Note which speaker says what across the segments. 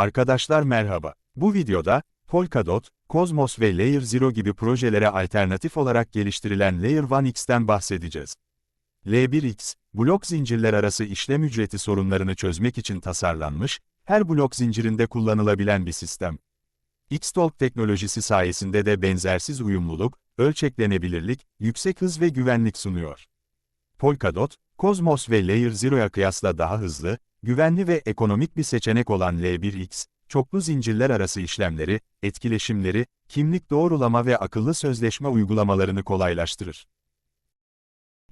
Speaker 1: Arkadaşlar merhaba. Bu videoda, Polkadot, Cosmos ve Layer Zero gibi projelere alternatif olarak geliştirilen Layer 1x'ten bahsedeceğiz. L1x, blok zincirler arası işlem ücreti sorunlarını çözmek için tasarlanmış, her blok zincirinde kullanılabilen bir sistem. Xtalk teknolojisi sayesinde de benzersiz uyumluluk, ölçeklenebilirlik, yüksek hız ve güvenlik sunuyor. Polkadot, Cosmos ve Layer Zero'ya kıyasla daha hızlı, güvenli ve ekonomik bir seçenek olan L1x, çoklu zincirler arası işlemleri, etkileşimleri, kimlik doğrulama ve akıllı sözleşme uygulamalarını kolaylaştırır.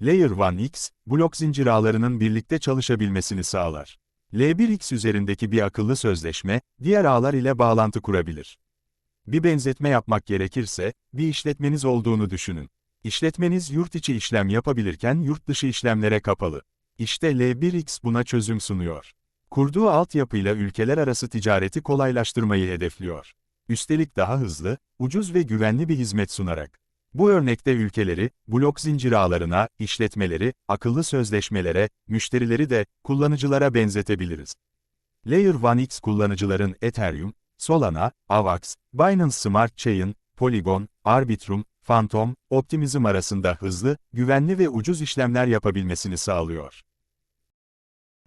Speaker 1: Layer 1x, blok zincir ağlarının birlikte çalışabilmesini sağlar. L1x üzerindeki bir akıllı sözleşme, diğer ağlar ile bağlantı kurabilir. Bir benzetme yapmak gerekirse, bir işletmeniz olduğunu düşünün. İşletmeniz yurt içi işlem yapabilirken yurt dışı işlemlere kapalı. İşte L1x buna çözüm sunuyor. Kurduğu altyapıyla ülkeler arası ticareti kolaylaştırmayı hedefliyor. Üstelik daha hızlı, ucuz ve güvenli bir hizmet sunarak. Bu örnekte ülkeleri, blok zincir ağlarına, işletmeleri, akıllı sözleşmelere, müşterileri de, kullanıcılara benzetebiliriz. Layer 1x kullanıcıların Ethereum, Solana, AVAX, Binance Smart Chain, Polygon, Arbitrum, Phantom, Optimism arasında hızlı, güvenli ve ucuz işlemler yapabilmesini sağlıyor.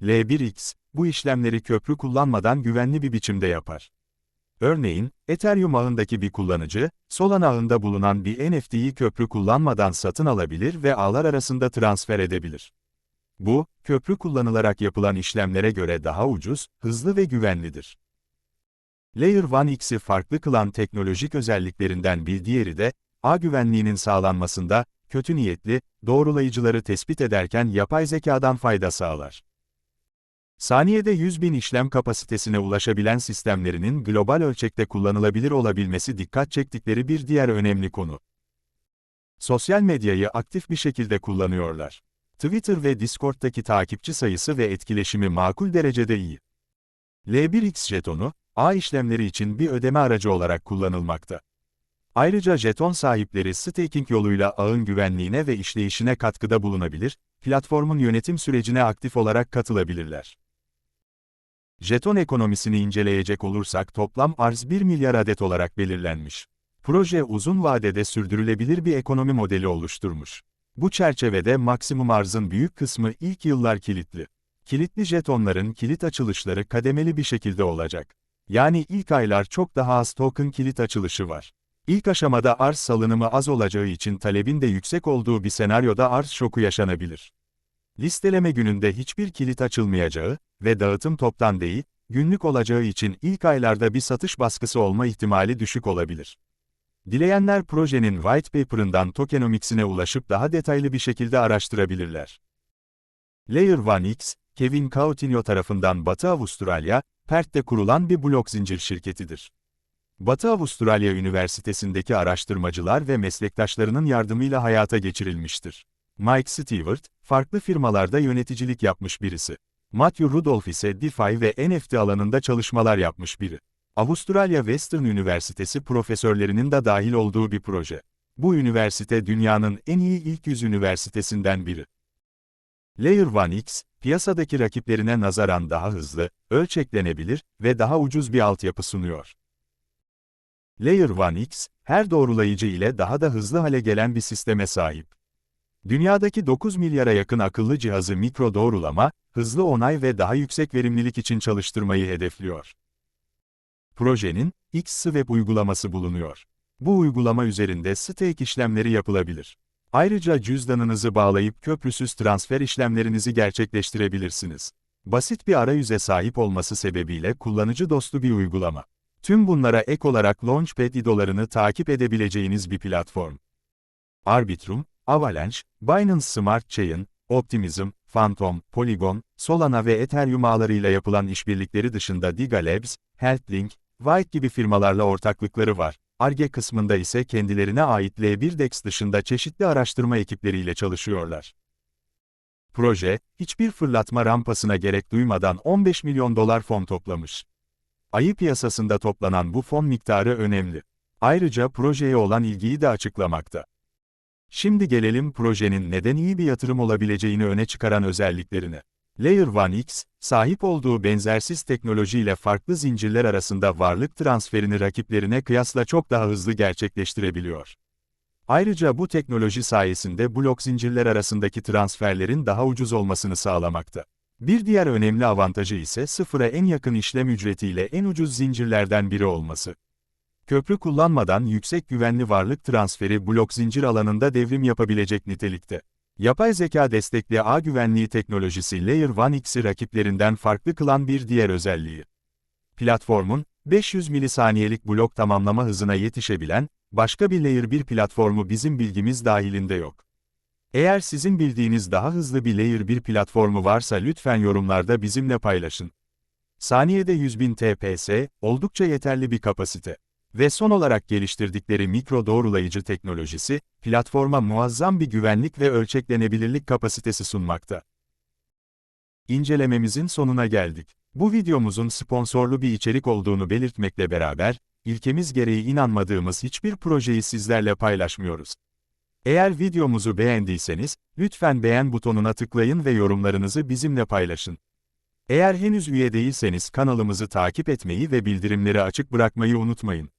Speaker 1: L1x, bu işlemleri köprü kullanmadan güvenli bir biçimde yapar. Örneğin, Ethereum ağındaki bir kullanıcı, Solana ağında bulunan bir NFT'yi köprü kullanmadan satın alabilir ve ağlar arasında transfer edebilir. Bu, köprü kullanılarak yapılan işlemlere göre daha ucuz, hızlı ve güvenlidir. Layer 1x'i farklı kılan teknolojik özelliklerinden bir diğeri de, ağ güvenliğinin sağlanmasında, kötü niyetli, doğrulayıcıları tespit ederken yapay zekadan fayda sağlar. Saniyede 100 bin işlem kapasitesine ulaşabilen sistemlerinin global ölçekte kullanılabilir olabilmesi dikkat çektikleri bir diğer önemli konu. Sosyal medyayı aktif bir şekilde kullanıyorlar. Twitter ve Discord'daki takipçi sayısı ve etkileşimi makul derecede iyi. L1x jetonu, ağ işlemleri için bir ödeme aracı olarak kullanılmakta. Ayrıca jeton sahipleri staking yoluyla ağın güvenliğine ve işleyişine katkıda bulunabilir, platformun yönetim sürecine aktif olarak katılabilirler. Jeton ekonomisini inceleyecek olursak toplam arz 1 milyar adet olarak belirlenmiş. Proje uzun vadede sürdürülebilir bir ekonomi modeli oluşturmuş. Bu çerçevede maksimum arzın büyük kısmı ilk yıllar kilitli. Kilitli jetonların kilit açılışları kademeli bir şekilde olacak. Yani ilk aylar çok daha az token kilit açılışı var. İlk aşamada arz salınımı az olacağı için talebin de yüksek olduğu bir senaryoda arz şoku yaşanabilir. Listeleme gününde hiçbir kilit açılmayacağı ve dağıtım toptan değil, günlük olacağı için ilk aylarda bir satış baskısı olma ihtimali düşük olabilir. Dileyenler projenin white paper'ından tokenomics'ine ulaşıp daha detaylı bir şekilde araştırabilirler. Layer 1x, Kevin Coutinho tarafından Batı Avustralya, Perth'te kurulan bir blok zincir şirketidir. Batı Avustralya Üniversitesi'ndeki araştırmacılar ve meslektaşlarının yardımıyla hayata geçirilmiştir. Mike Stewart, farklı firmalarda yöneticilik yapmış birisi. Matthew Rudolph ise DeFi ve NFT alanında çalışmalar yapmış biri. Avustralya Western Üniversitesi profesörlerinin de dahil olduğu bir proje. Bu üniversite dünyanın en iyi ilk yüz üniversitesinden biri. Layer 1x, piyasadaki rakiplerine nazaran daha hızlı, ölçeklenebilir ve daha ucuz bir altyapı sunuyor. Layer 1x, her doğrulayıcı ile daha da hızlı hale gelen bir sisteme sahip. Dünyadaki 9 milyara yakın akıllı cihazı mikro doğrulama, hızlı onay ve daha yüksek verimlilik için çalıştırmayı hedefliyor. Projenin, X-Swap uygulaması bulunuyor. Bu uygulama üzerinde stake işlemleri yapılabilir. Ayrıca cüzdanınızı bağlayıp köprüsüz transfer işlemlerinizi gerçekleştirebilirsiniz. Basit bir arayüze sahip olması sebebiyle kullanıcı dostu bir uygulama. Tüm bunlara ek olarak Launchpad IDO'larını takip edebileceğiniz bir platform. Arbitrum, Avalanche, Binance Smart Chain, Optimism, Phantom, Polygon, Solana ve Ethereum ağlarıyla yapılan işbirlikleri dışında Diga Labs, HealthLink, White gibi firmalarla ortaklıkları var. ARGE kısmında ise kendilerine ait L1DEX dışında çeşitli araştırma ekipleriyle çalışıyorlar. Proje, hiçbir fırlatma rampasına gerek duymadan 15 milyon dolar fon toplamış. Ayı piyasasında toplanan bu fon miktarı önemli. Ayrıca projeye olan ilgiyi de açıklamakta. Şimdi gelelim projenin neden iyi bir yatırım olabileceğini öne çıkaran özelliklerine. Layer 1X, sahip olduğu benzersiz teknolojiyle farklı zincirler arasında varlık transferini rakiplerine kıyasla çok daha hızlı gerçekleştirebiliyor. Ayrıca bu teknoloji sayesinde blok zincirler arasındaki transferlerin daha ucuz olmasını sağlamakta. Bir diğer önemli avantajı ise sıfıra en yakın işlem ücretiyle en ucuz zincirlerden biri olması. Köprü kullanmadan yüksek güvenli varlık transferi blok zincir alanında devrim yapabilecek nitelikte. Yapay zeka destekli ağ güvenliği teknolojisi Layer 1X'i rakiplerinden farklı kılan bir diğer özelliği. Platformun, 500 milisaniyelik blok tamamlama hızına yetişebilen, başka bir Layer 1 platformu bizim bilgimiz dahilinde yok. Eğer sizin bildiğiniz daha hızlı bir Layer 1 platformu varsa lütfen yorumlarda bizimle paylaşın. Saniyede 100.000 TPS, oldukça yeterli bir kapasite. Ve son olarak geliştirdikleri mikro doğrulayıcı teknolojisi, platforma muazzam bir güvenlik ve ölçeklenebilirlik kapasitesi sunmakta. İncelememizin sonuna geldik. Bu videomuzun sponsorlu bir içerik olduğunu belirtmekle beraber, ilkemiz gereği inanmadığımız hiçbir projeyi sizlerle paylaşmıyoruz. Eğer videomuzu beğendiyseniz, lütfen beğen butonuna tıklayın ve yorumlarınızı bizimle paylaşın. Eğer henüz üye değilseniz kanalımızı takip etmeyi ve bildirimleri açık bırakmayı unutmayın.